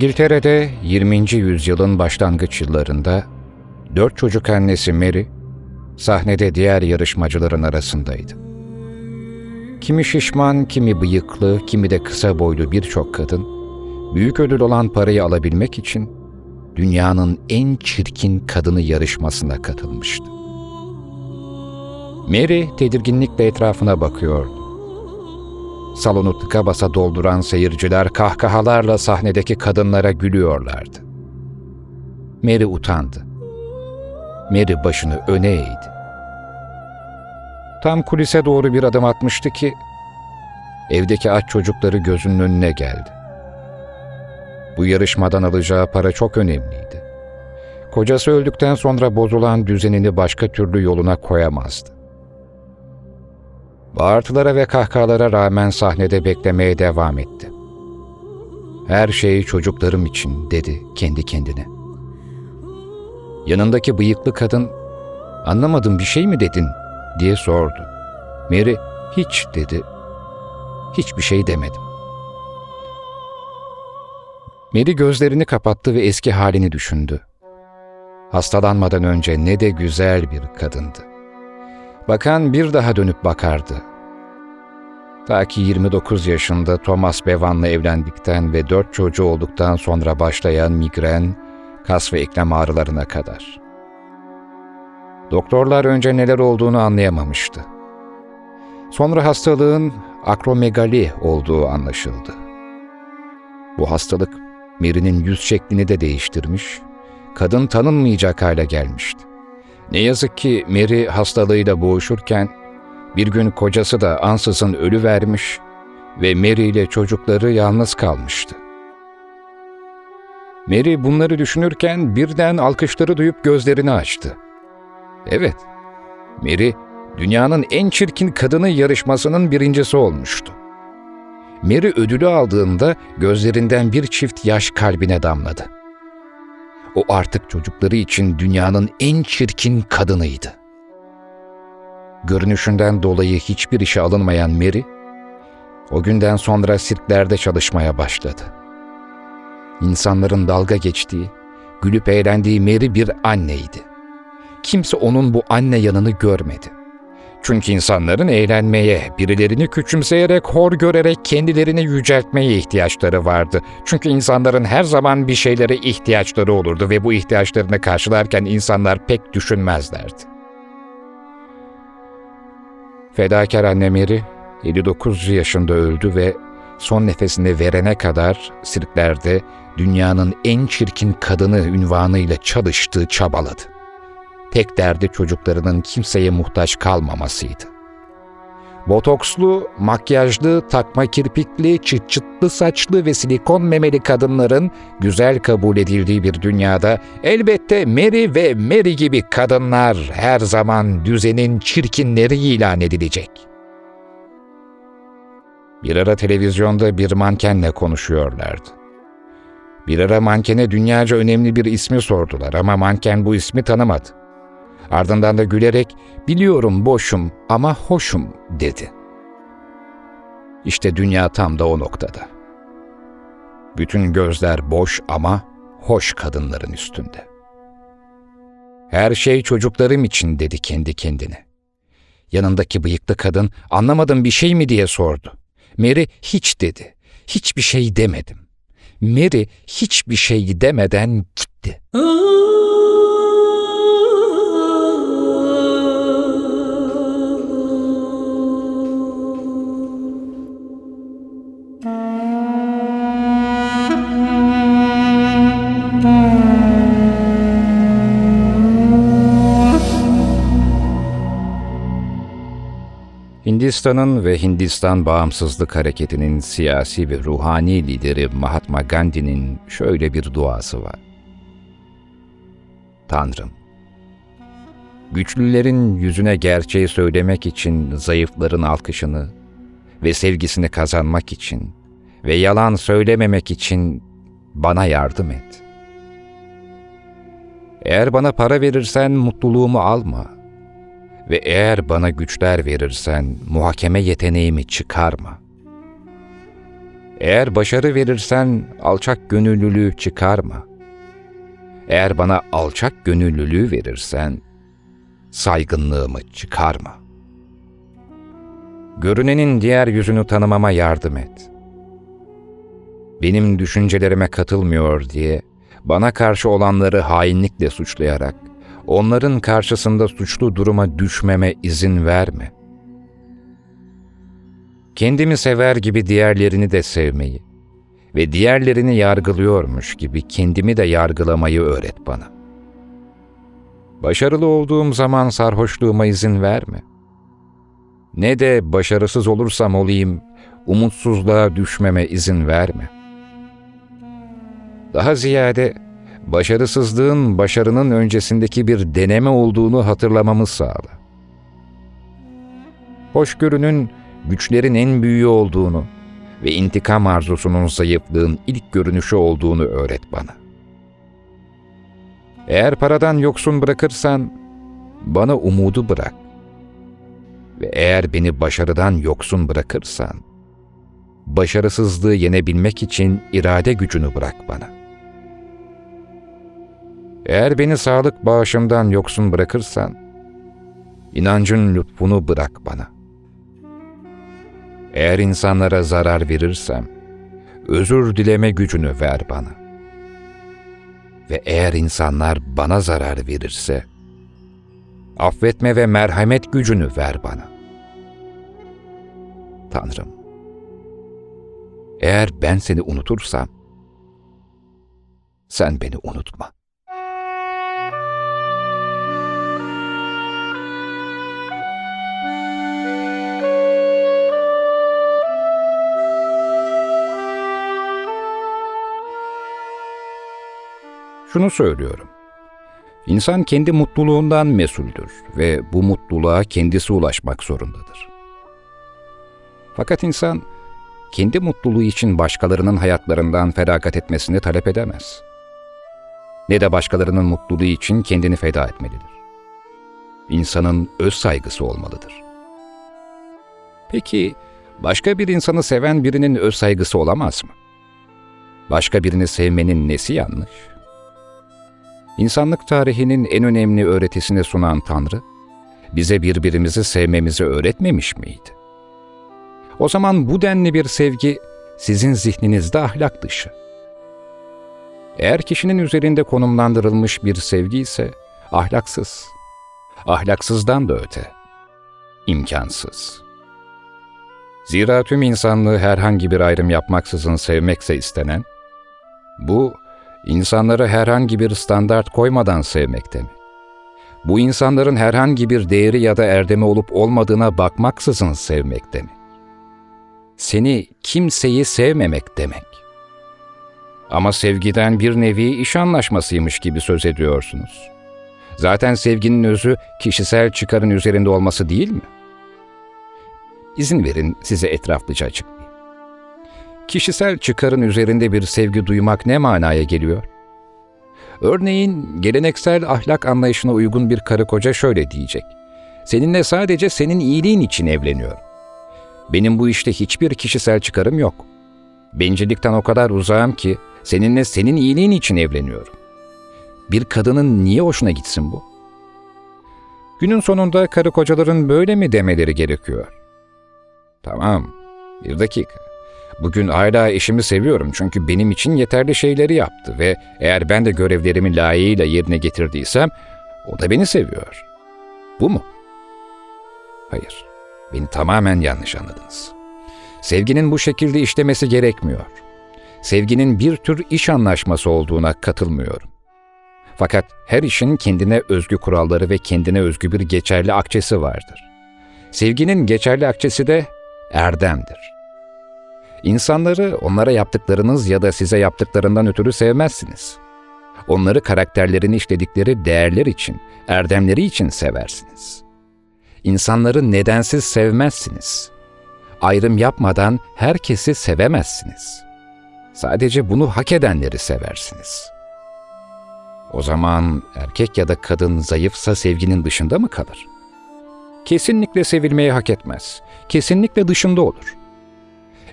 İngiltere'de 20. yüzyılın başlangıç yıllarında dört çocuk annesi Mary sahnede diğer yarışmacıların arasındaydı. Kimi şişman, kimi bıyıklı, kimi de kısa boylu birçok kadın büyük ödül olan parayı alabilmek için dünyanın en çirkin kadını yarışmasına katılmıştı. Mary tedirginlikle etrafına bakıyordu. Salonu tıka basa dolduran seyirciler kahkahalarla sahnedeki kadınlara gülüyorlardı. Mary utandı. Mary başını öne eğdi. Tam kulise doğru bir adım atmıştı ki evdeki aç çocukları gözünün önüne geldi. Bu yarışmadan alacağı para çok önemliydi. Kocası öldükten sonra bozulan düzenini başka türlü yoluna koyamazdı. Bağırtılara ve kahkahalara rağmen sahnede beklemeye devam etti. Her şey çocuklarım için dedi kendi kendine. Yanındaki bıyıklı kadın anlamadım bir şey mi dedin diye sordu. Mary hiç dedi. Hiçbir şey demedim. Mary gözlerini kapattı ve eski halini düşündü. Hastalanmadan önce ne de güzel bir kadındı. Bakan bir daha dönüp bakardı. Ta ki 29 yaşında Thomas Bevan'la evlendikten ve dört çocuğu olduktan sonra başlayan migren, kas ve eklem ağrılarına kadar. Doktorlar önce neler olduğunu anlayamamıştı. Sonra hastalığın akromegali olduğu anlaşıldı. Bu hastalık Mary'nin yüz şeklini de değiştirmiş, kadın tanınmayacak hale gelmişti. Ne yazık ki Mary hastalığıyla boğuşurken bir gün kocası da ansızın ölü vermiş ve Mary ile çocukları yalnız kalmıştı. Mary bunları düşünürken birden alkışları duyup gözlerini açtı. Evet, Mary dünyanın en çirkin kadını yarışmasının birincisi olmuştu. Mary ödülü aldığında gözlerinden bir çift yaş kalbine damladı. O artık çocukları için dünyanın en çirkin kadınıydı. Görünüşünden dolayı hiçbir işe alınmayan Mary, o günden sonra sirklerde çalışmaya başladı. İnsanların dalga geçtiği, gülüp eğlendiği Mary bir anneydi. Kimse onun bu anne yanını görmedi. Çünkü insanların eğlenmeye, birilerini küçümseyerek, hor görerek kendilerini yüceltmeye ihtiyaçları vardı. Çünkü insanların her zaman bir şeylere ihtiyaçları olurdu ve bu ihtiyaçlarını karşılarken insanlar pek düşünmezlerdi. Fedakar anne Mary 59 yaşında öldü ve son nefesini verene kadar sirklerde dünyanın en çirkin kadını ünvanıyla çalıştığı çabaladı. Tek derdi çocuklarının kimseye muhtaç kalmamasıydı. Botokslu, makyajlı, takma kirpikli, çıt çıtlı saçlı ve silikon memeli kadınların güzel kabul edildiği bir dünyada elbette Mary ve Mary gibi kadınlar her zaman düzenin çirkinleri ilan edilecek. Bir ara televizyonda bir mankenle konuşuyorlardı. Bir ara mankene dünyaca önemli bir ismi sordular ama manken bu ismi tanımadı. Ardından da gülerek biliyorum boşum ama hoşum dedi. İşte dünya tam da o noktada. Bütün gözler boş ama hoş kadınların üstünde. Her şey çocuklarım için dedi kendi kendine. Yanındaki bıyıklı kadın anlamadım bir şey mi diye sordu. Mary hiç dedi. Hiçbir şey demedim. Mary hiçbir şey demeden gitti. Hindistan'ın ve Hindistan Bağımsızlık Hareketi'nin siyasi ve ruhani lideri Mahatma Gandhi'nin şöyle bir duası var. Tanrım, güçlülerin yüzüne gerçeği söylemek için zayıfların alkışını ve sevgisini kazanmak için ve yalan söylememek için bana yardım et. Eğer bana para verirsen mutluluğumu alma.'' Ve eğer bana güçler verirsen muhakeme yeteneğimi çıkarma. Eğer başarı verirsen alçak gönüllülüğü çıkarma. Eğer bana alçak gönüllülüğü verirsen saygınlığımı çıkarma. Görünenin diğer yüzünü tanımama yardım et. Benim düşüncelerime katılmıyor diye bana karşı olanları hainlikle suçlayarak onların karşısında suçlu duruma düşmeme izin verme. Kendimi sever gibi diğerlerini de sevmeyi ve diğerlerini yargılıyormuş gibi kendimi de yargılamayı öğret bana. Başarılı olduğum zaman sarhoşluğuma izin verme. Ne de başarısız olursam olayım, umutsuzluğa düşmeme izin verme. Daha ziyade başarısızlığın başarının öncesindeki bir deneme olduğunu hatırlamamı sağla. Hoşgörünün güçlerin en büyüğü olduğunu ve intikam arzusunun zayıflığın ilk görünüşü olduğunu öğret bana. Eğer paradan yoksun bırakırsan bana umudu bırak. Ve eğer beni başarıdan yoksun bırakırsan, başarısızlığı yenebilmek için irade gücünü bırak bana. Eğer beni sağlık bağışımdan yoksun bırakırsan, inancın lütfunu bırak bana. Eğer insanlara zarar verirsem, özür dileme gücünü ver bana. Ve eğer insanlar bana zarar verirse, affetme ve merhamet gücünü ver bana. Tanrım, eğer ben seni unutursam, sen beni unutma. Şunu söylüyorum. İnsan kendi mutluluğundan mesuldür ve bu mutluluğa kendisi ulaşmak zorundadır. Fakat insan kendi mutluluğu için başkalarının hayatlarından feragat etmesini talep edemez. Ne de başkalarının mutluluğu için kendini feda etmelidir. İnsanın öz saygısı olmalıdır. Peki başka bir insanı seven birinin öz saygısı olamaz mı? Başka birini sevmenin nesi yanlış? İnsanlık tarihinin en önemli öğretisini sunan Tanrı, bize birbirimizi sevmemizi öğretmemiş miydi? O zaman bu denli bir sevgi sizin zihninizde ahlak dışı. Eğer kişinin üzerinde konumlandırılmış bir sevgi ise ahlaksız. Ahlaksızdan da öte. imkansız. Zira tüm insanlığı herhangi bir ayrım yapmaksızın sevmekse istenen, bu insanları herhangi bir standart koymadan sevmekte mi? Bu insanların herhangi bir değeri ya da erdemi olup olmadığına bakmaksızın sevmekte mi? Seni kimseyi sevmemek demek. Ama sevgiden bir nevi iş anlaşmasıymış gibi söz ediyorsunuz. Zaten sevginin özü kişisel çıkarın üzerinde olması değil mi? İzin verin size etraflıca açıklayayım. Kişisel çıkarın üzerinde bir sevgi duymak ne manaya geliyor? Örneğin geleneksel ahlak anlayışına uygun bir karı koca şöyle diyecek. Seninle sadece senin iyiliğin için evleniyorum. Benim bu işte hiçbir kişisel çıkarım yok. Bencillikten o kadar uzağım ki seninle senin iyiliğin için evleniyorum. Bir kadının niye hoşuna gitsin bu? Günün sonunda karı kocaların böyle mi demeleri gerekiyor? Tamam, bir dakika. Bugün hala eşimi seviyorum çünkü benim için yeterli şeyleri yaptı ve eğer ben de görevlerimi layığıyla yerine getirdiysem o da beni seviyor. Bu mu? Hayır, beni tamamen yanlış anladınız. Sevginin bu şekilde işlemesi gerekmiyor. Sevginin bir tür iş anlaşması olduğuna katılmıyorum. Fakat her işin kendine özgü kuralları ve kendine özgü bir geçerli akçesi vardır. Sevginin geçerli akçesi de erdemdir. İnsanları onlara yaptıklarınız ya da size yaptıklarından ötürü sevmezsiniz. Onları karakterlerini işledikleri değerler için, erdemleri için seversiniz. İnsanları nedensiz sevmezsiniz. Ayrım yapmadan herkesi sevemezsiniz. Sadece bunu hak edenleri seversiniz. O zaman erkek ya da kadın zayıfsa sevginin dışında mı kalır? Kesinlikle sevilmeyi hak etmez. Kesinlikle dışında olur.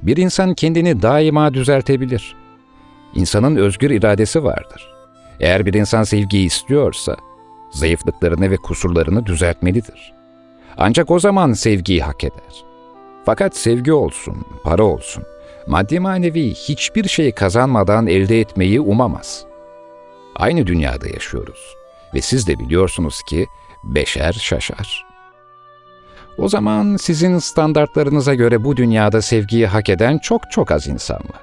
Bir insan kendini daima düzeltebilir. İnsanın özgür iradesi vardır. Eğer bir insan sevgiyi istiyorsa, zayıflıklarını ve kusurlarını düzeltmelidir. Ancak o zaman sevgiyi hak eder. Fakat sevgi olsun, para olsun, maddi manevi hiçbir şey kazanmadan elde etmeyi umamaz. Aynı dünyada yaşıyoruz ve siz de biliyorsunuz ki beşer şaşar. O zaman sizin standartlarınıza göre bu dünyada sevgiyi hak eden çok çok az insan var.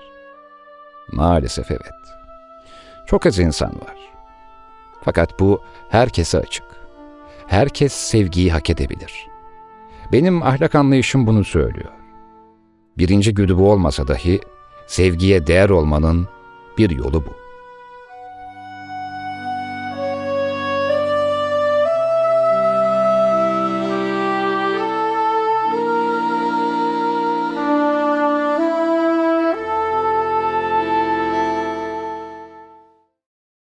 Maalesef evet. Çok az insan var. Fakat bu herkese açık. Herkes sevgiyi hak edebilir. Benim ahlak anlayışım bunu söylüyor. Birinci güdü bu olmasa dahi sevgiye değer olmanın bir yolu bu.